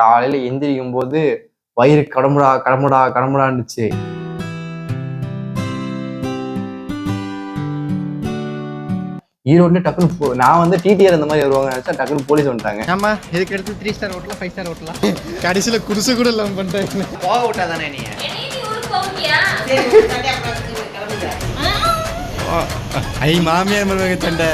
காலையில எந்திரிக்கும் போது வயிறு கடமுடா கடமுடா கடமுடான்னுச்சு. ஈரோட்ல டக்குன்னு போ- நான் வந்து டிடிஆர் இந்த மாதிரி வருவாங்க நினைச்சா டக்குன்னு போலீஸ் வந்துட்டாங்க. ஆமா இதுக்கு அடுத்து த்ரீ ஸ்டார் ஹோட்டலா ஃபைவ் ஸ்டார் ஹோட்டலா கடைசியில் குருசு கூட இல்லாமல் பண்ணிட்டாங்க. போக விட்டா தானே நீ ஐ மாமியார் மருமக சண்டை.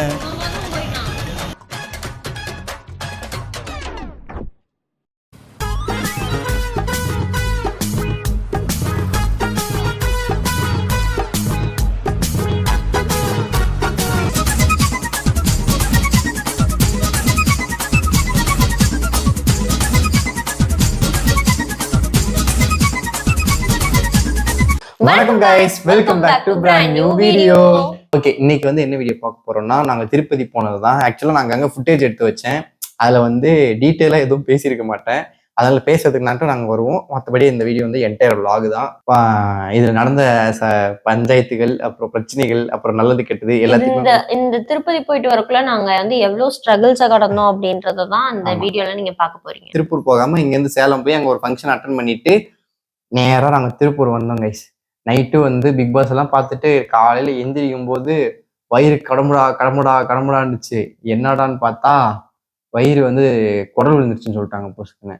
வணக்கம் guys welcome back to brand new video okay இன்னைக்கு வந்து என்ன வீடியோ பார்க்க போறோம்னா நாங்க திருப்பதி போனது தான் ஆக்சுவலா நாங்க அங்க ஃபுட்டேஜ் எடுத்து வச்சேன். அதுல வந்து டீட்டெயிலா எதுவும் பேசியிருக்க மாட்டேன். அதனால பேசுறதுக்கு நாட்டும் நாங்க வருவோம். மற்றபடி இந்த வீடியோ வந்து என்டையர் vlog தான். இதுல நடந்த ச பஞ்சாயத்துகள் அப்புறம் பிரச்சனைகள் அப்புறம் நல்லது கெட்டது எல்லாத்தையுமே இந்த திருப்பதி போயிட்டு வரக்குள்ள நாங்க வந்து எவ்வளவு ஸ்ட்ரகிள்ஸ கடந்தோம் அப்படின்றத தான் அந்த ஆமா. வீடியோல நீங்க பார்க்க போறீங்க. திருப்பூர் போகாம இங்க இருந்து சேலம் போய் அங்க ஒரு ஃபங்க்ஷன் அட்டன் பண்ணிட்டு நேரா நாங்க திருப்பூர் வந்தோம் கைஸ் நைட்டு வந்து பிக் பாஸ் எல்லாம் பார்த்துட்டு காலையில எந்திரிக்கும் போது வயிறு கடமுடா கடமுடா கடமுடான்னுச்சு என்னடான்னு பார்த்தா வயிறு வந்து குடல் விழுந்துருச்சுன்னு சொல்லிட்டாங்க பொசுக்குன்னு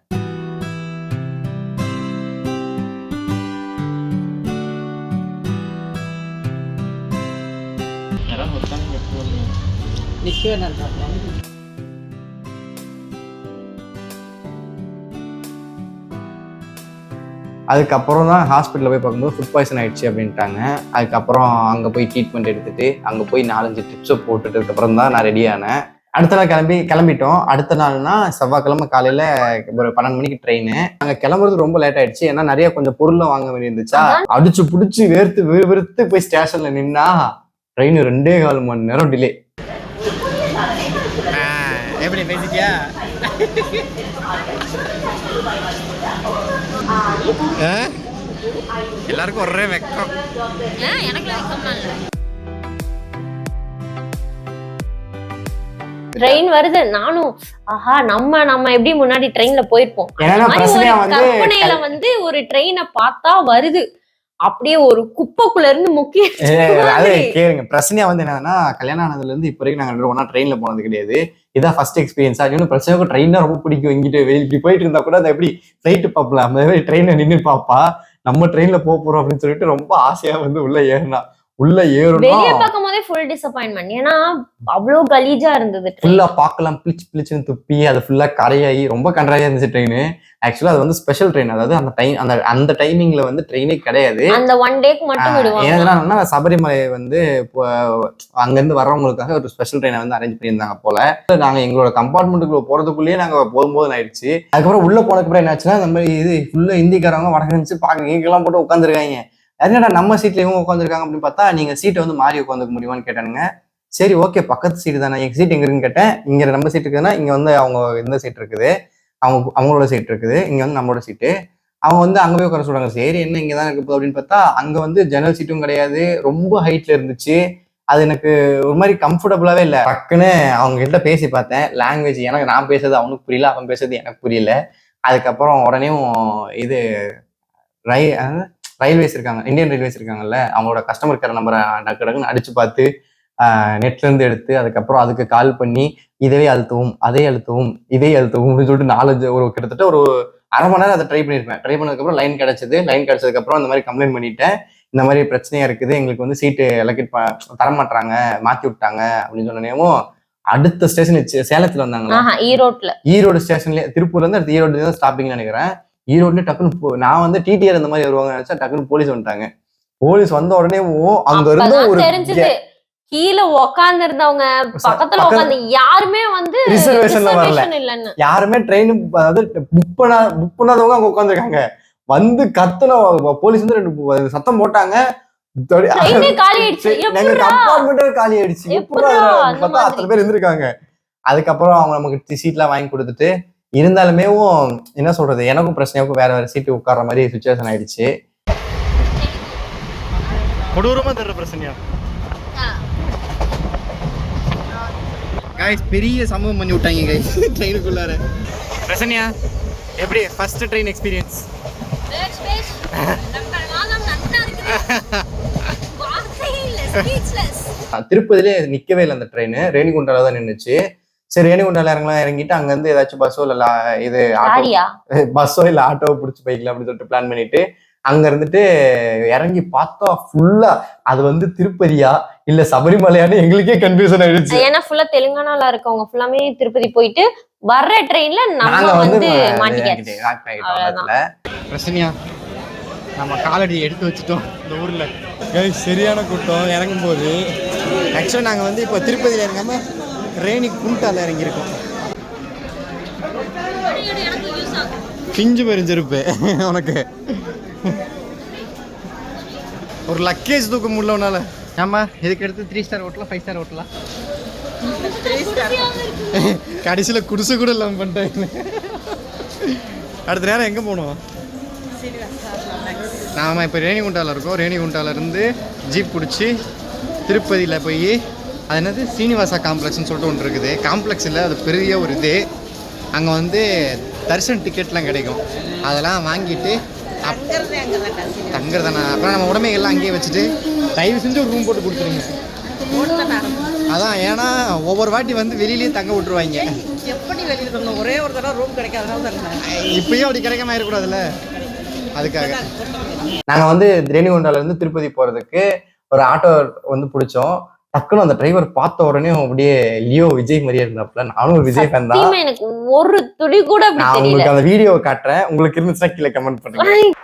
நிற்கவே அதுக்கப்புறம் தான் ஹாஸ்பிட்டலில் போய் பார்க்கும்போது ஃபுட் பாய்சன் ஆயிடுச்சு அப்படின்ட்டாங்க. அதுக்கப்புறம் அங்கே போய் ட்ரீட்மெண்ட் எடுத்துட்டு அங்கே போய் நாலஞ்சு டிப்ஸை போட்டுட்டு அப்புறம் தான் நான் ரெடி ஆனேன். அடுத்த நாள் கிளம்பி கிளம்பிட்டோம். அடுத்த நாள்னா செவ்வாய்க்கிழமை காலையில ஒரு பன்னெண்டு மணிக்கு ட்ரெயின் நாங்க கிளம்புறது ரொம்ப லேட் ஆயிடுச்சு. ஏன்னா நிறைய கொஞ்சம் பொருள்லாம் வாங்க வேண்டியிருந்துச்சா? அடிச்சு புடிச்சு வேர்த்து வெறு வெறுத்து போய் ஸ்டேஷன்ல நின்னா ட்ரெயின் ரெண்டே கால் மணி நேரம் டிலே எப்படி பேசிட்டியா? எல்லாருக்கும் ஒரே வெக்கம். ட்ரெயின் வருது. நானும் ஆஹா நம்ம நம்ம எப்படி முன்னாடி ட்ரெயின்ல போயிருப்போம்? கற்பனையில வந்து ஒரு ட்ரெயினை பார்த்தா வருது. அப்படியே ஒரு குப்பைக்குள்ள இருந்து முக்கிய அது கேளுங்க. பிரச்சனையா வந்து என்னன்னா கல்யாணம் ஆனதுல இருந்து இப்போ வரைக்கும் நாங்க ரெண்டு ஒன்றா ட்ரெயின்ல போனது கிடையாது. இதான் ஃபர்ஸ்ட் எக்ஸ்பீரியன்ஸா இன்னும் பிரச்சனை ட்ரெயினா ரொம்ப பிடிக்கும். இங்கிட்டு வெளியே இப்படி போயிட்டு இருந்தா கூட அதை எப்படி ஃப்ளைட்டு பார்ப்பலாம் அந்த மாதிரி ட்ரெயினை நின்று பாப்பா நம்ம ட்ரெயினில் போக போகிறோம் அப்படின்னு சொல்லிட்டு ரொம்ப ஆசையாக வந்து உள்ளே ஏறினா. உள்ள வெளிய ஏறணும் பார்க்கும் போதே ஃபுல் டிசப்பாயின்மெண்ட் ஏன்னா அவ்வளவு கலீஜா இருந்தது. ஃபுல்லா பார்க்கலாம் பிளிச்சு பிளிச்சுன்னு துப்பி அது ஃபுல்லா கரையாகி ரொம்ப கன்றாவியா இருந்துச்சு ட்ரெயின் ஆக்சுவலா அது வந்து ஸ்பெஷல் ட்ரெயின் அதாவது அந்த டைம் அந்த அந்த டைமிங்ல வந்து ட்ரெயினே கிடையாது. அந்த ஒன் டேக்கு மட்டும் விடுவாங்க. ஏன்னா சபரிமலை வந்து இப்போ அங்கிருந்து வர்றவங்களுக்காக ஒரு ஸ்பெஷல் ட்ரெயினை வந்து அரேஞ்ச் பண்ணியிருந்தாங்க போல. நாங்க எங்களோட கம்பார்ட்மெண்ட்டுக்குள்ள போறதுக்குள்ளேயே நாங்க போகும்போது ஆயிடுச்சு. அதுக்கப்புறம் உள்ள போனதுக்கு அப்புறம் என்னாச்சுன்னா இந்த மாதிரி இது ஃபுல்லா ஹிந்திக்காரங்க வடக்கு பாக்க இங்கெல்லாம் போட்டு உட்காந்துருக்காங்க என்னடா நம்ம சீட்ல இவங்க உட்காந்துருக்காங்க அப்படின்னு பார்த்தா நீங்க சீட்டை வந்து மாறி உட்காந்துக்க முடியுமான்னு கேட்டானுங்க. சரி ஓகே பக்கத்து சீட்டு தானே. எங்க சீட் எங்க இருக்குன்னு கேட்டேன். இங்க நம்ம சீட் இருக்குதுன்னா இங்க வந்து அவங்க இந்த சீட் இருக்குது. அவங்க அவங்களோட சீட் இருக்குது. இங்க வந்து நம்மளோட சீட்டு அவங்க வந்து அங்க போய் உட்கார சொல்றாங்க. சரி என்ன இங்க தான் இருக்கு அப்படின்னு பார்த்தா அங்க வந்து ஜன்னல் சீட்டும் கிடையாது. ரொம்ப ஹைட்ல இருந்துச்சு. அது எனக்கு ஒரு மாதிரி கம்ஃபர்டபுளாவே இல்லை. டக்குன்னு அவங்க கிட்ட பேசி பார்த்தேன். லாங்குவேஜ் எனக்கு நான் பேசுறது அவனுக்கு புரியல. அவன் பேசுறது எனக்கு புரியல. அதுக்கப்புறம் உடனே இது ரை ரயில்வேஸ் இருக்காங்க இந்தியன் ரயில்வேஸ் இருக்காங்கல்ல அவங்களோட கஸ்டமர் கேர் நம்பரை டக்கு டக்குன்னு அடிச்சு பார்த்து நெட்ல இருந்து எடுத்து அதுக்கப்புறம் அதுக்கு கால் பண்ணி இதவே அழுத்தவும் அதே அழுத்தவும் இதே அழுத்தவும் அப்படின்னு சொல்லிட்டு நாலஞ்சு ஒரு கிட்டத்தட்ட ஒரு அரை மணி நேரம் அதை ட்ரை பண்ணியிருப்பேன். ட்ரை பண்ணதுக்கப்புறம் லைன் கிடைச்சது. லைன் கிடைச்சதுக்கப்புறம் இந்த மாதிரி கம்ப்ளைண்ட் பண்ணிட்டேன். இந்த மாதிரி பிரச்சனையா இருக்குது எங்களுக்கு வந்து சீட்டு எலக்கேட் தரமாட்டாங்க மாத்தி விட்டாங்க அப்படின்னு சொன்னேவும் அடுத்த ஸ்டேஷன் சேலத்துல வந்தாங்களா? ஆஹா ஈரோட்ல. ஈரோடு ஸ்டேஷன்ல திருப்பூர்ல இருந்து அடுத்து ஈரோடு ஸ்டாப்பிங்னு நினைக்கிறேன். ஈரோடுல டக்குன்னு நான் வந்து டிடிஆர் இந்த மாதிரி வருவாங்க நினைச்சா டக்குன்னு போலீஸ் வந்துட்டாங்க. போலீஸ் வந்த உடனே அங்க இருந்து ஒரு கீழ உக்காந்து இருந்தவங்க பக்கத்துல பக்கத்து- உட்காந்து யாருமே வந்து ரிசர்வேஷன்ல வரல. யாருமே ட்ரெயின் அதாவது புக் பண்ணா புக் பண்ணாதவங்க அங்க உட்காந்துருக்காங்க வந்து கத்துன போலீஸ் வந்து ரெண்டு சத்தம் போட்டாங்க. காலி ஆயிடுச்சு. அத்தனை பேர் இருந்திருக்காங்க. அதுக்கப்புறம் அவங்க நமக்கு சீட்லாம் வாங்கி கொடுத்துட்டு இருந்தாலுமே என்ன சொல்றது எனக்கும் பிரச்சனையாக்கும் வேற வேற சீட்டு உட்கார்ற மாதிரி சுச்சுவேஷன் ஆயிடுச்சு. கொடூரமா தர்ற பிரச்சனையா? பெரிய சம்பவம் பண்ணி விட்டாங்க கைஸ் ட்ரெயினுக்குள்ளார பிரச்சனையா? எப்படி? ஃபர்ஸ்ட் ட்ரெயின் எக்ஸ்பீரியன்ஸ் திருப்பதிலே நிக்கவே இல்லை அந்த ட்ரெயின் ரேணிகுண்டால தான் நின்னுச்சு. சரி ரேணிகுண்டால இறங்கலாம். இறங்கிட்டு அங்க இருந்து ஏதாச்சும் பஸ்ஸோ இல்ல இது பஸ்ஸோ இல்ல ஆட்டோவோ பிடிச்சி போய்க்கலாம் அப்படின்னு சொல்லிட்டு பிளான் பண்ணிட்டு அங்க இருந்துட்டு இறங்கி பார்த்தா ஃபுல்லா அது வந்து திருப்பதியா? இல்ல சபரிமலையான்னு எங்களுக்கே கன்ஃபியூஷன் ஆயிடுச்சு. ஏன்னா ஃபுல்லா தெலுங்கானால இருக்கவங்க ஃபுல்லாமே திருப்பதி போயிட்டு வர்ற ட்ரெயின்ல நம்ம நாங்க வந்து. பிரச்சனையா நம்ம காலடி எடுத்து வச்சுட்டோம் இந்த ஊர்ல. Guys, சரியான கூட்டம். இறங்கும் போது ஆக்சுவலாக நாங்கள் வந்து இப்போ திருப்பதியில் இறங்காம ரேணி குண்டால இறங்கியிருக்கோம் பிஞ்சு பெருஞ்சிருப்பு உனக்கு. ஒரு லக்கேஜ் தூக்க முடியல உன்னால. ஆமா இதுக்கு அடுத்து த்ரீ ஸ்டார் ஹோட்டலா ஃபைவ் ஸ்டார் ஹோட்டலா கடைசியில் குடிசை கூட இல்லாமல் பண்ணிட்டேன். அடுத்த நேரம் எங்கே போகணும்? நாம இப்போ ரேணிகுண்டாவில் இருக்கோம். ரேணிகுண்டால இருந்து ஜீப் பிடிச்சி திருப்பதியில் போய் அது என்னது? சீனிவாசா காம்ப்ளெக்ஸ்னு சொல்லிட்டு ஒன்று இருக்குது. காம்ப்ளெக்ஸ் இல்லை அது பெரிய ஒரு இது. அங்கே வந்து தரிசன டிக்கெட்லாம் கிடைக்கும். அதெல்லாம் வாங்கிட்டு தங்குறதாண்ணா அப்புறம் நம்ம உடம்பை எல்லாம் அங்கேயே வச்சுட்டு தயவு செஞ்சு ஒரு ரூம் போட்டு கொடுத்துருங்க. அதான் ஏன்னா ஒவ்வொரு வாட்டி வந்து வெளியிலேயே தங்க விட்டுருவாங்க. எப்படி வெளியில் தரணும்? ஒரே ஒரு தடவை ரூம் கிடைக்காதனால தான் இப்பயும் அப்படி கிடைக்காம இருக்கக்கூடாதுல்ல அதுக்காக. நாங்க வந்து ரேணிகுண்டால இருந்து திருப்பதி போறதுக்கு ஒரு ஆட்டோ வந்து பிடிச்சோம். டக்குன்னு அந்த டிரைவர் பார்த்த உடனே அப்படியே லியோ விஜய் மாதிரியே இருந்தாப்புல. நானும் ஒரு விஜய் ஃபேன் தான். எனக்கு ஒரு துளி கூட நான் உங்களுக்கு அந்த வீடியோவை காட்டுறேன். உங்களுக்கு இருந்துச்சுன்னா கீழே கமெண்ட் பண்ணுங்க.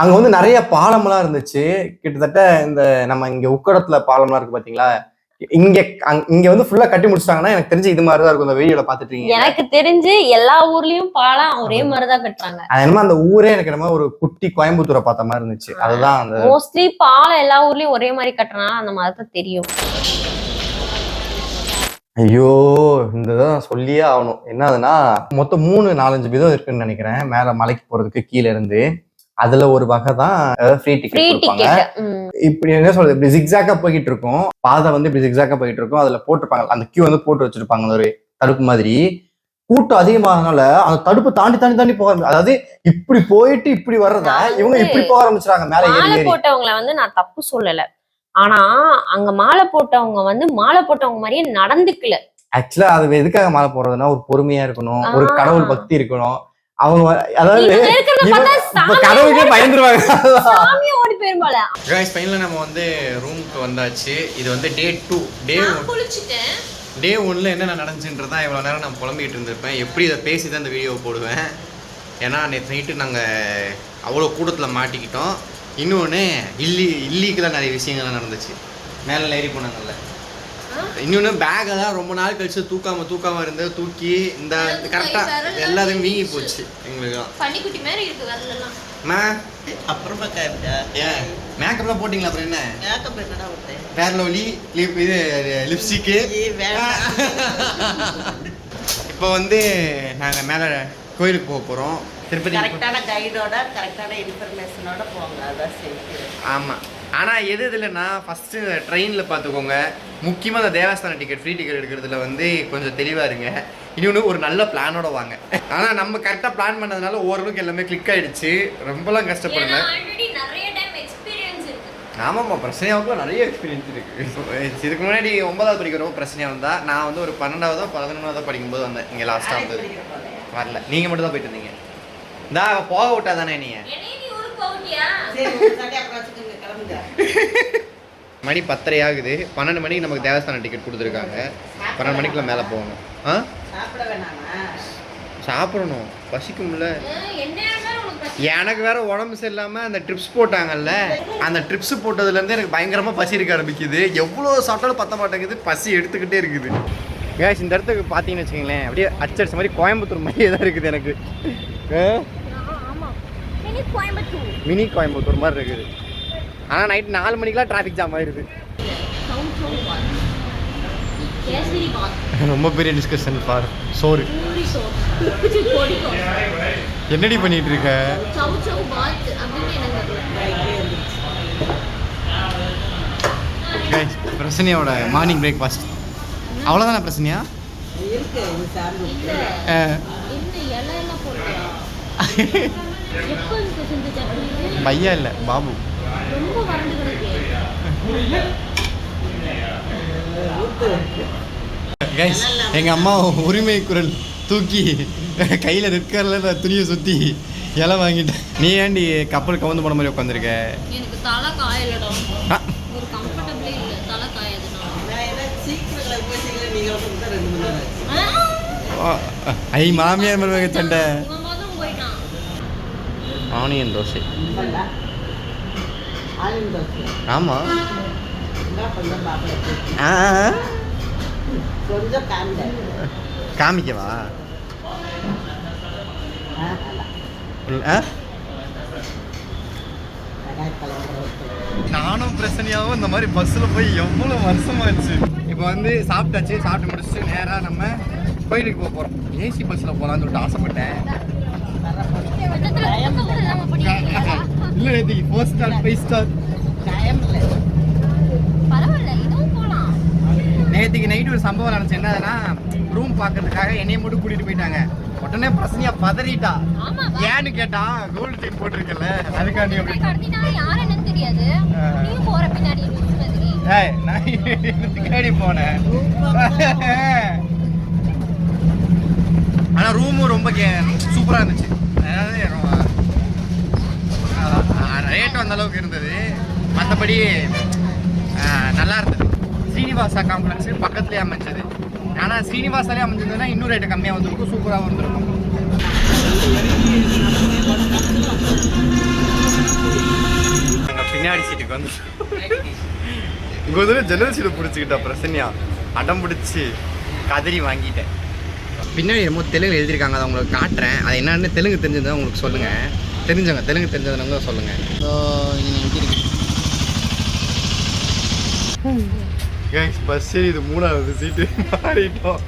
அங்க வந்து நிறைய பாலம்லாம் இருந்துச்சு. கிட்டத்தட்ட இந்த நம்ம இங்க உக்கடத்துல பாலம்லாம் இருக்கு பாத்தீங்களா? இங்க இங்க வந்து ஃபுல்லா கட்டி முடிச்சிட்டாங்கன்னா எனக்கு தெரிஞ்சு இது மாதிரி தான் இருக்கும். இந்த வீடியோல பாத்துட்டு இருக்கீங்க எனக்கு தெரிஞ்சு எல்லா ஊர்லயும் பாலம் ஒரே மாதிரிதான் கட்டுறாங்க. அது என்னமோ அந்த ஊரே எனக்கு என்னமோ ஒரு குட்டி கோயம்புத்தூரை பார்த்த மாதிரி இருந்துச்சு. அதுதான் அந்த மோஸ்ட்லி பாலம் எல்லா ஊர்லயும் ஒரே மாதிரி கட்டுறனால அந்த மாதிரி தான் தெரியும். ஐயோ இந்த இதை நான் சொல்லியே ஆகணும். என்னதுன்னா மொத்தம் மூணு நாலஞ்சு விதம் இருக்குன்னு நினைக்கிறேன். மேல மலைக்கு போறதுக்கு கீழே இருந்து. அதுல ஒரு வகை தான் ஃப்ரீ டிக்கெட் கொடுப்பாங்க. இப்படி என்ன சொல்றது இப்படி ஜிக்ஸாக்கா போய்கிட்டு இருக்கும். பாதை வந்து இப்படி ஜிக்ஸாக்கா போயிட்டு இருக்கும். அதுல போட்டிருப்பாங்க. அந்த கியூ வந்து போட்டு வச்சிருப்பாங்க ஒரு தடுப்பு மாதிரி. கூட்டம் அதிகமாகனால அந்த தடுப்பு தாண்டி தாண்டி தாண்டி போக அதாவது இப்படி போயிட்டு இப்படி வர்றத இவங்க இப்படி போக ஆரம்பிச்சிட்டாங்க மேல ஏறி போட்டவங்கள வந்து நான் தப்பு சொல்லல. ஆனா அங்க மாலை போட்டவங்க வந்து மாலை போட்டவங்க மாதிரியே நடந்துக்கல. ஆக்சுவலா அது எதுக்காக மாலை போடுறதுன்னா ஒரு பொறுமையா இருக்கணும் ஒரு. கடவுள் பக்தி இருக்கணும். அவங்க அதாவது கடவுளுக்கே பயந்துருவாங்க. கைஸ் ஃபைனலாக நம்ம வந்து ரூமுக்கு வந்தாச்சு. இது வந்து டே டூ டே குளிச்சுட்டேன். டே ஒன்ல என்னென்ன நடந்துச்சுன்றதான் இவ்வளோ நேரம் நான் புலம்பிக்கிட்டு இருந்திருப்பேன். எப்படி இதை பேசி தான் இந்த வீடியோ போடுவேன்? ஏன்னா நேற்று நைட்டு நாங்கள் அவ்வளோ கூட்டத்தில் மாட்டிக்கிட்டோம். இன்னொன்று இல்லி இல்லீக்கெல்லாம் நிறைய விஷயங்கள்லாம் நடந்துச்சு. மேலே ஏறி போனாங்கல்ல. இன்னொன்று பேக்கெல்லாம் ரொம்ப நாள் கழிச்சு தூக்காம தூக்காம இருந்து தூக்கி இந்த கரெக்டாக எல்லாத்தையும் வீங்கி போச்சு எங்களுக்குலாம் பன்னிக்குட்டி மாதிரி இருக்கு வரலாம் மே? அப்புறமா ஏன் மேக்கப்லாம் போட்டிங்களா அப்புறம் என்ன? மேக்கப் என்னடா விட்டேன் பேர்லோலி லிப் இது லிப்ஸ்டிக்கு இப்போ வந்து நாங்கள் மேலே கோயிலுக்கு போக போகிறோம் திருப்பதி கரெக்டான கைடோட கரெக்டான இன்ஃபர்மேஷனோட போங்க. அதான் சரி ஆமாம் ஆனால் எது இதுலன்னா ஃபஸ்ட்டு ட்ரெயினில் பார்த்துக்கோங்க முக்கியமாக அந்த தேவஸ்தான டிக்கெட் ஃப்ரீ டிக்கெட் எடுக்கிறதுல வந்து கொஞ்சம் தெளிவாக இருங்க இன்னொன்று ஒரு நல்ல பிளானோட வாங்க. ஆனால் நம்ம கரெக்டாக பிளான் பண்ணதுனால ஓரளவுக்கு எல்லாமே கிளிக் ஆயிடுச்சு. ரொம்பலாம் கஷ்டப்படல. ஆமாம்மா பிரச்சனையாவுக்குலாம் நிறைய எக்ஸ்பீரியன்ஸ் இருக்கு. இதுக்கு முன்னாடி ஒன்பதாவது படிக்கிறப்போ பிரச்சனையாக வந்தா நான் வந்து ஒரு பன்னெண்டாவதோ பதினொன்றாவதோ படிக்கும்போது வந்தேன். இங்கே லாஸ்ட்டாக வந்தது வரல. நீங்கள் மட்டும் தான் போயிட்டு இருந்தீங்க. இந்தா போக விட்டா தானே நீங்கள் மணி பத்தரை ஆகுது. பன்னெண்டு மணிக்கு நமக்கு தேவஸ்தான டிக்கெட் கொடுத்துருக்காங்க. பன்னெண்டு மணிக்குள்ள மேலே போகணும். ஆ? சாப்பிடணும். பசிக்கும்ல. எனக்கு வேற உடம்பு சரியில்லாமல் அந்த ட்ரிப்ஸ் போட்டாங்கல்ல. அந்த ட்ரிப்ஸ் போட்டதுலேருந்து எனக்கு பயங்கரமாக பசி இருக்க ஆரம்பிக்குது. எவ்வளோ சாப்பிட்டாலும் பத்த மாட்டேங்குது. பசி எடுத்துக்கிட்டே இருக்குது. கேஸ் இந்த இடத்துக்கு பார்த்தீங்கன்னு வச்சுக்கங்களேன். அப்படியே அச்சடிச்ச மாதிரி கோயம்புத்தூர் மாதிரியே தான் இருக்குது எனக்கு. மினி கோயம்புத்தூர் மினி கோயம்புத்தூர் மாதிரி இருக்குது. ஆனால் நைட் நாலு மணிக்கெலாம் டிராஃபிக் ஜாம் ஆயிடுது. ரொம்ப பெரிய டிஸ்கஷன் பூரி சோறு. என்னடி பண்ணிட்டு இருக்க? பிரசனையோட மார்னிங் பிரேக்ஃபாஸ்ட் அவ்வளோதானே பிரச்சனையா இருக்கு இது சார்ந்து ஆ. என்ன இலையெல்லாம் போடுறியா எப்போ இருக்கு செஞ்ச சட்னி பையா இல்லை பாபு கைஸ் எங்கள் அம்மா உரிமை குரல் தூக்கி கையில் ரெட் துணியை சுற்றி இலை வாங்கிட்டேன் நீ ஏன்டி கப்பல் கவுந்து போன மாதிரி உட்காந்துருக்க? எனக்கு தலை காயலடா. ஒரு கம்ஃபர்டபிளே இல்லை தலை ஐ மாமியார் மருமக சண்டை. ஆனியன் தோசை. ஆமாம் காமிக்கவா? நானும் பிரச்சனையாகவும் இந்த மாதிரி பஸ்ஸில் போய் எவ்வளோ வருஷமாச்சு இப்போ வந்து சாப்பிட்டாச்சு சாப்பிட்டு முடிச்சுட்டு நேராக நம்ம கோயிலுக்கு போக போகிறோம் ஏசி பஸ்ஸில் போகலான்னு சொல்லிட்டு ஆசைப்பட்டேன். இல்லை நேற்றுக்கு ஃபோர் ஸ்டார் ஃபைவ் ஸ்டார் நேற்றுக்கு நைட்டு ஒரு சம்பவம் நடந்துச்சு. என்னதுன்னா ரூம் பார்க்கறதுக்காக என்னைய மட்டும் கூட்டிகிட்டு போயிட்டாங்க. உடனே பிரச்சனையா பதறிட்டா. ஏன்னு கேட்டா கோல்டு டீம் போட்டிருக்கல அதுக்காண்டி பின்னாடி போனேன். ஆனால் ரூமும் ரொம்ப கே சூப்பராக இருந்துச்சு. அதாவது ரேட் அந்த அளவுக்கு இருந்தது. மற்றபடி நல்லா இருந்தது. ஸ்ரீனிவாசா காம்ப்ளெக்ஸ் பக்கத்துலேயே அமைஞ்சது. ஆனால் ஸ்ரீனிவாசாலே அமைஞ்சதுன்னா இன்னும் ரேட்டு கம்மியாக வந்திருக்கும் சூப்பராக வந்திருக்கும். பின்னாடி சீட்டுக்கு வந்து குதிரை ஜன்னல் சீட்டு பிடிச்சிக்கிட்டா பிரசன்யா. அடம் பிடிச்சி கதறி வாங்கிட்டேன். பின்னாடி என்னமோ தெலுங்கு எழுதியிருக்காங்க அதை உங்களுக்கு காட்டுறேன். அது என்னன்னு தெலுங்கு தெரிஞ்சதை உங்களுக்கு சொல்லுங்கள் தெரிஞ்சவங்க தெலுங்கு தெரிஞ்சதுனால சொல்லுங்கள் பஸ் இது மூணாவது சீட்டு மாறிட்டோம்.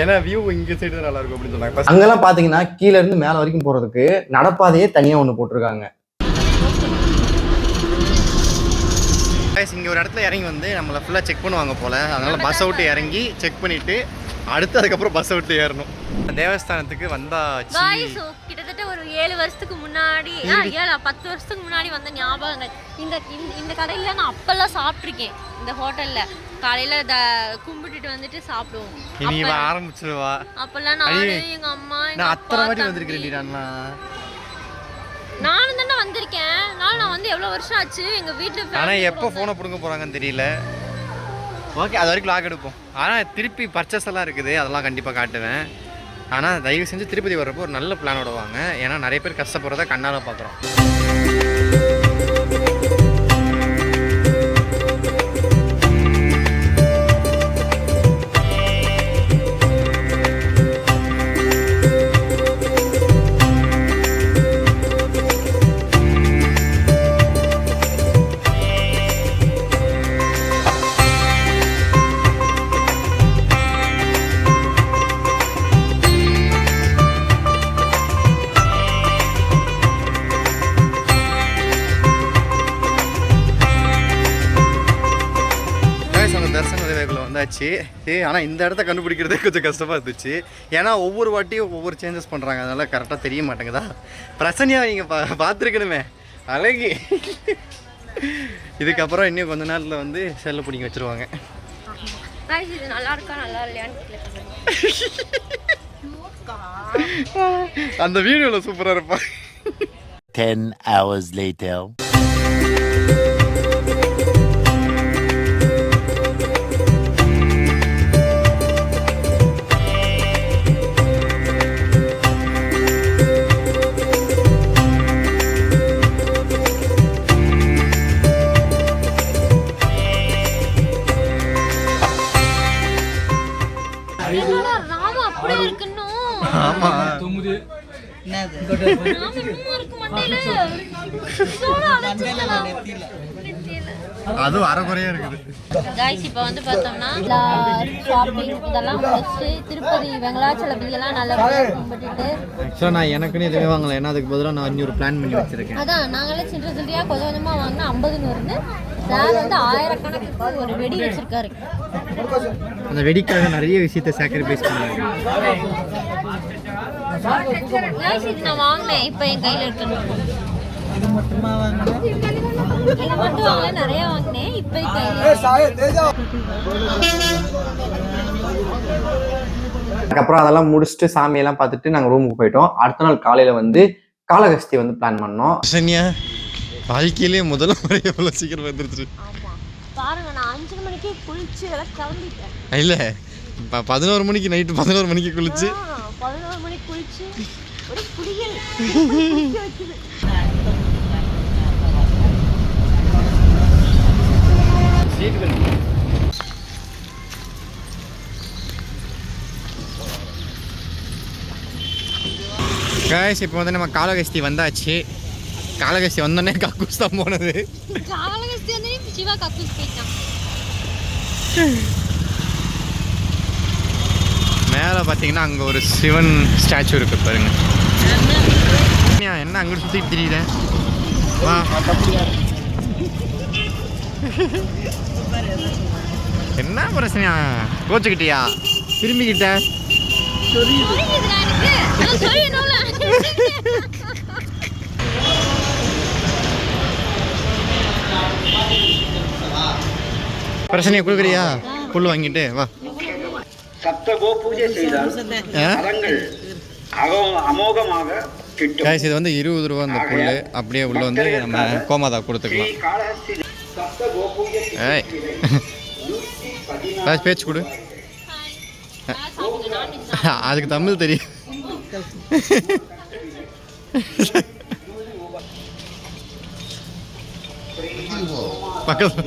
ஏன்னா வியூ இங்க சைடு தான் நல்லா இருக்கும் அப்படின்னு சொன்னாங்க. அங்கெல்லாம் பாத்தீங்கன்னா கீழ இருந்து மேல வரைக்கும் போறதுக்கு நடப்பாதையே தனியா ஒண்ணு போட்டிருக்காங்க. இங்க ஒரு இடத்துல இறங்கி வந்து நம்மளை ஃபுல்லா செக் பண்ணுவாங்க போல. அதனால பஸ் விட்டு இறங்கி செக் பண்ணிட்டு அடுத்து அதுக்கப்புறம் பஸ் விட்டு ஏறணும். தேவஸ்தானத்துக்கு வந்தாச்சு. கிட்டத்தட்ட ஒரு ஏழு வருஷத்துக்கு முன்னாடி ஏழு. பத்து வருஷத்துக்கு முன்னாடி வந்த ஞாபகங்கள். இந்த இந்த- இந்த கடையில நான் அப்பெல்லாம் சாப்பிட்ருக்கேன் இந்த ஹோட்டல்ல. காலையில த கும்பிட்டுட்டு வந்துட்டு சாப்பிடுவோம். இனி இவ ஆரம்பிச்சிருவா. அப்பெல்லாம் நானு அடி, எங்க அம்மா எங்க நான் அத்தனை வாட்டி நான் நானும் தானே வந்திருக்கேன். நானும் நான் வந்து எவ்வளவு வருஷம் ஆச்சு எங்க வீட்டுல ஆனா family எப்போ ஃபோனை பிடுங்க போறாங்கன்னு தெரியல. ஓகே அது வரைக்கும் லாக் எடுப்போம். ஆனால் திருப்பி பர்ச்சேஸ் எல்லாம் இருக்குது. அதெல்லாம் கண்டிப்பாக காட்டுவேன். ஆனால் தயவு செஞ்சு திருப்பதி வர்றப்போ ஒரு நல்ல பிளானோட வாங்க. ஏன்னா நிறைய பேர் கஷ்டப்படுறத கண்ணால் பார்க்குறோம் வந்தாச்சு. ஏ ஆனால் இந்த இடத்த கண்டுபிடிக்கிறதே கொஞ்சம் கஷ்டமாக இருந்துச்சு. ஏன்னா ஒவ்வொரு வாட்டியும் ஒவ்வொரு சேஞ்சஸ் பண்ணுறாங்க அதனால கரெக்டாக தெரிய மாட்டேங்குதா? பிரச்சனையாக நீங்கள் பா பார்த்துருக்கணுமே. அழகு. இதுக்கப்புறம் இன்னும் கொஞ்ச நேரத்தில் வந்து செல்ல பிடிங்க வச்சுருவாங்க. Guys, இது நல்லா இருக்கா நல்லா இல்லையான்னு கேட்க அந்த வீடியோவில் சூப்பராக இருப்பா. 10 hours later. அதுவும் அரைக்குறையாக இருக்குது. காய்ஸ் இப்போ வந்து பார்த்தோம்னா ஷாப்பிங் இதெல்லாம் முடிச்சு திருப்பதி வெங்கடாச்சலபதியெல்லாம் நல்லபடியாக கும்பிட்டுட்டு. ஆக்சுவலாக நான் எனக்குன்னு எதுவுமே வாங்கலை. ஏன்னா அதுக்கு பதிலாக நான் இன்னொரு பிளான் பண்ணி வச்சுருக்கேன். அதான் நாங்களே சில்லற சில்லறையாக கொஞ்சம் கொஞ்சமாக வாங்கினா ஐம்பதுன்னு. இருந்து சார் வந்து ஆயிரக்கணக்குக்கு ஒரு வெடி வச்சிருக்காரு. அந்த வெடிக்காக நிறைய விஷயத்தை சாக்ரிஃபைஸ் பண்ணுறாங்க Guys, இது நான் வாங்கினேன். இப்போ என் கையில் இருக்கணும் இது மட்டும் வாங்கல நிறைய வாங்கினேன் அதுக்கப்புறம் அதெல்லாம் முடிச்சுட்டு சாமியெல்லாம் பார்த்துட்டு நாங்கள் ரூமுக்கு போயிட்டோம். அடுத்த நாள் காலையில் வந்து காளகஸ்தி வந்து பிளான் பண்ணோம். சன்யா வாழ்க்கையிலே முதல்ல முறை எவ்வளோ சீக்கிரம் வந்துருச்சு ஆமா. பாருங்க நான் அஞ்சு மணிக்கே குளிச்சு எல்லாம் கிளம்பிட்டேன். இல்லை. இப்போ பதினோரு மணிக்கு நைட்டு பதினோரு மணிக்கு குளிச்சு. பதினோரு மணிக்கு குளிச்சு ஒரு குளியல் காய்ஸ் இப்போ வந்து நம்ம காளகஸ்தி வந்தாச்சு. காளகஸ்தி வந்தோடனே கக்கூஸ் தான் போனது. காலகஸ்தி வந்து சிவா கக்கூஸ் போயிட்டான். மேலே பார்த்தீங்கன்னா அங்கே ஒரு சிவன் ஸ்டாச்சு இருக்கு பாருங்க. என்ன அங்கிட்டு சுற்றிட்டு திரியிற? வா. என்ன பிரச்சனையா கோச்சுக்கிட்டியா? திரும்பிக்கிட்ட. பிரச்சனையை கொடுக்குறியா? புல் வாங்கிட்டு வா. சப்த பூஜை செய்தால் அமோகமாக இது வந்து இருபது ரூபா அந்த புல் அப்படியே உள்ள வந்து நம்ம கோமாதா கொடுத்துக்கலாம். ஏய் காய்ஸ் பேச்சு கொடு. அதுக்கு தமிழ் தெரியும். பக்கத்தில்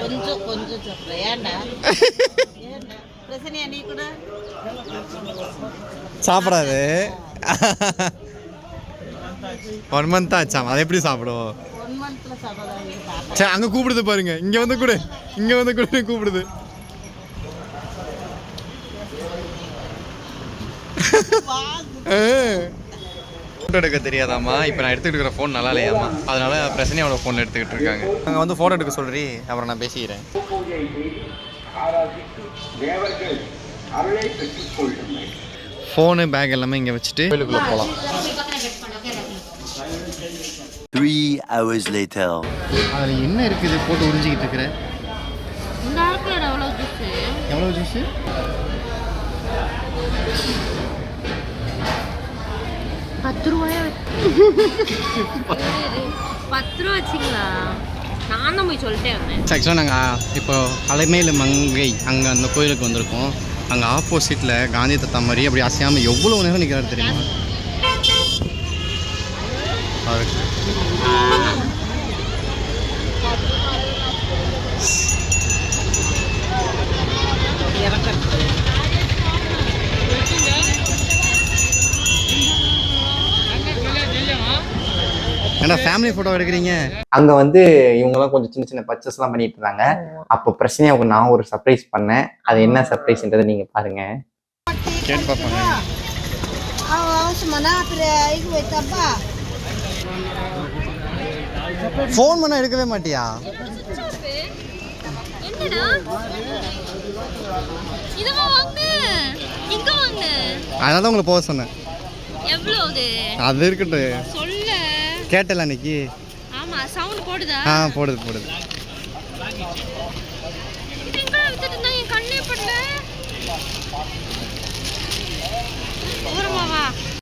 கொஞ்சம் கொஞ்சம் ஏண்டா ஏண்டா பிரச்சனையா நீ கூட? சாப்பிடாது. ஒன் மந்த் ஆச்சாம் அதை எப்படி சாப்பிடுவோம் சரி அங்கே கூப்பிடுது பாருங்க. இங்கே வந்து கொடு இங்கே வந்து கொடு கூப்பிடுது. ஃபோட்டோ எடுக்க தெரியாதாம்மா? இப்போ நான் எடுத்துக்கிட்டு இருக்கிற ஃபோன் நல்லா இல்லையாம்மா. அதனால பிரச்சனையோட ஃபோனில் எடுத்துக்கிட்டு இருக்காங்க. அங்கே வந்து ஃபோட்டோ எடுக்க சொல்றீ. அப்புறம் நான் பேசிக்கிறேன். ஆராதித்து தேவர்கள் அருளை பெற்றுக் கொள்ளுங்கள். ஃபோனு பேக் எல்லாமே இங்கே வச்சுட்டு கோயிலுக்குள்ளே போகலாம் Three hours later. அதில் என்ன இருக்குது போட்டு உறிஞ்சிக்கிட்டு இருக்கிற? எவ்வளோ ஜூஸு பத்து ரூபாயா பத்து ரூபா வச்சிங்களா? நான் தான் போய் சொல்லிட்டே வந்தேன். ஆக்சுவலாக நாங்கள் இப்போ அலைமேலு மங்கை அங்கே அந்த கோயிலுக்கு வந்திருக்கோம். அங்கே ஆப்போசிட்டில் காந்தி தத்தா மாதிரி அப்படி அசையாமல் எவ்வளோ நேரம் நிற்கிறாரு தெரியுமா? அவருக்கு ஏன்னா ஃபேமிலி ஃபோட்டோ எடுக்கிறீங்க. அங்க வந்து இவங்கெல்லாம் கொஞ்சம் சின்ன சின்ன பர்ச்சேஸ் எல்லாம் பண்ணிட்டு இருந்தாங்க. அப்போ பிரச்சனையாவுக்கு நான் ஒரு சர்ப்ரைஸ் பண்ணேன். அது என்ன சர்ப்ரைஸ்ன்றதை நீங்க பாருங்க. கேட்டு பார்ப்பாங்க ஃபோன் பண்ண எடுக்கவே மாட்டியா? என்னடா? இதுவா வாங்க எங்க வாங்க அதனால தான் உங்களை போக சொன்னேன். அது? அது இருக்கட்டும். சொல்ல. கேட்டல அன்னைக்கு. ஆமா சவுண்ட் போடுதா? ஆ போடுது போடுது.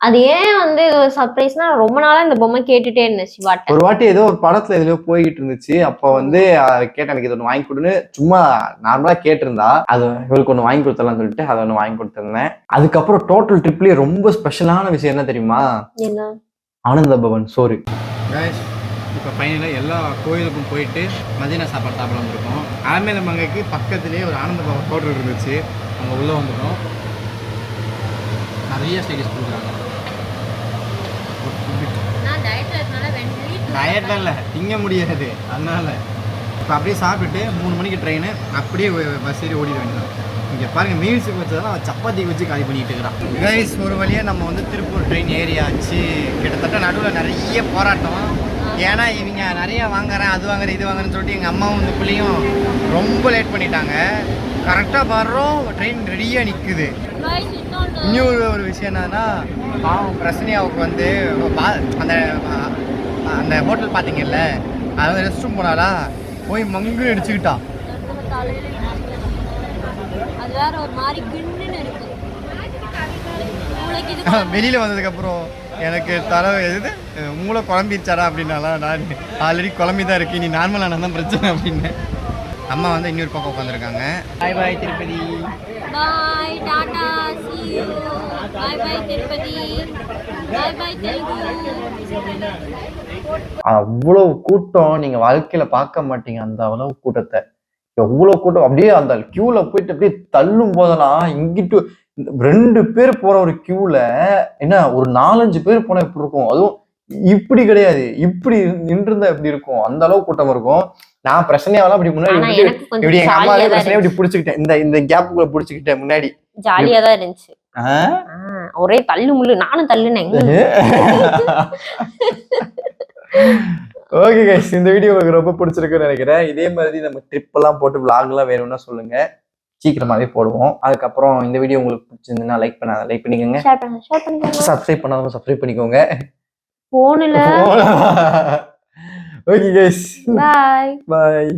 அது ஏன் வந்து இது ஒரு சர்ப்ரைஸ்னா ரொம்ப நாளா இந்த பொம்மை கேட்டுட்டே இருந்தேன் சிவாட்ட. ஒரு வாட்டி ஏதோ ஒரு படத்துல எதுலயோ போய்கிட்டு இருந்துச்சு. அப்போ வந்து கேட்டேன் எனக்கு இது ஒன்று வாங்கி கொடுன்னு. சும்மா நார்மலா கேட்டிருந்தா அது இவளுக்கு ஒன்று வாங்கி கொடுத்தலாம்னு சொல்லிட்டு அதை ஒன்று வாங்கி கொடுத்துருந்தேன். அதுக்கப்புறம் டோட்டல் ட்ரிப்லயே ரொம்ப ஸ்பெஷலான விஷயம் என்ன தெரியுமா? என்ன? ஆனந்த பவன் சோறு கைஸ் இப்போ ஃபைனலாக எல்லா கோயிலுக்கும் போயிட்டு மதியான சாப்பாடு சாப்பிட வந்திருக்கோம். ஆமேல மங்கைக்கு பக்கத்துலேயே ஒரு ஆனந்த பவன் ஹோட்டல் இருந்துச்சு. அங்கே உள்ளே வந்துட்டோம். நிறைய ஸ்டேஜஸ் கொடுக்குறாங்க. டயட்லாம் இல்லை. திங்க முடியாது. அதனால இப்போ அப்படியே சாப்பிட்டுட்டு மூணு மணிக்கு ட்ரெயின் அப்படியே பஸ் ஏறி ஓடிட வேண்டியது இங்கே பாருங்கள் மீல்ஸுக்கு வச்சதெல்லாம் அவன் சப்பாத்திக்கு வச்சு காலி பண்ணிட்டு இருக்கிறான். கைஸ் ஒரு வழியாக நம்ம வந்து திருப்பூர் ட்ரெயின் ஏரியாச்சு கிட்டத்தட்ட நடுவில் நிறைய போராட்டம். ஏன்னா இவங்க நிறைய வாங்குறேன் அது வாங்குறேன் இது வாங்குறேன்னு சொல்லிட்டு எங்கள் அம்மாவும் இந்த பிள்ளையும் ரொம்ப லேட் பண்ணிட்டாங்க. கரெக்டாக வர்றோம் ட்ரெயின் ரெடியாக நிற்குது இன்னொரு ஒரு விஷயம் என்னன்னா பாவம் பிரசனியாவுக்கு வந்து பா- அந்த அந்த ஹோட்டல் பார்த்தீங்கல்ல அது ரெஸ்ட் ரூம் போனாலா போய் மங்கு அடிச்சுக்கிட்டான் வேற ஒரு மாதிரி கிண்ணுன்னு இருக்கு. வெளியில் வந்ததுக்கப்புறம் எனக்கு தலை எது? மூளை குழம்பிருச்சாடா அப்படின்னாலாம் நான் ஆல்ரெடி குழம்பி தான் இருக்கு நீ நார்மலான தான் பிரச்சனை அப்படின்னு. அம்மா வந்து இன்னொரு பக்கம் உட்காந்துருக்காங்க பாய் பாய் திருப்பதி. பாய் டாடா see you. பாய் பாய் திருப்பதி. பாய் பாய் தெலுங்கு அவ்வளவு கூட்டம் நீங்க வாழ்க்கையில பார்க்க மாட்டீங்க அந்த அவ்வளவு கூட்டத்தை. எவ்வளவு கூட்டம்? அப்படியே அந்த கியூல போயிட்டு அப்படியே தள்ளும் போதெல்லாம் இங்கிட்டு ரெண்டு பேர் போற ஒரு கியூல என்ன ஒரு நாலஞ்சு பேர் போனா எப்படி இருக்கும்? அதுவும் இப்படி கிடையாது. இப்படி நின்றுருந்தா எப்படி இருக்கும்? அந்த அளவு கூட்டம் இருக்கும். நான் பிரச்சனையாவெல்லாம் அப்படி முன்னாடி இப்படி எங்க அம்மாவே பிரச்சனையா இப்படி பிடிச்சிக்கிட்டேன். இந்த இந்த கேப்புக்குள்ள பிடிச்சிக்கிட்டேன் முன்னாடி. ஜாலியா தான் இருந்துச்சு. ஒரே தள்ளு முள்ளு. நானும் தள்ளுனேன். ஓகே கைஸ் இந்த வீடியோ உங்களுக்கு ரொம்ப பிடிச்சிருக்குன்னு நினைக்கிறேன். இதே மாதிரி நம்ம ட்ரிப் எல்லாம் போட்டு எல்லாம் வேணும்னா சொல்லுங்க. சீக்கிரமாவே போடுவோம். அதுக்கப்புறம் இந்த வீடியோ உங்களுக்கு பிடிச்சிருந்ததுன்னா லைக் பண்ண லைக் பண்ணிக்கோங்க. சப்ஸ்கிரைப் பண்ணாதவங்க சப்ஸ்கிரைப் பண்ணிக்கோங்க. போன்ல ஓகே கைஸ் பாய் பாய்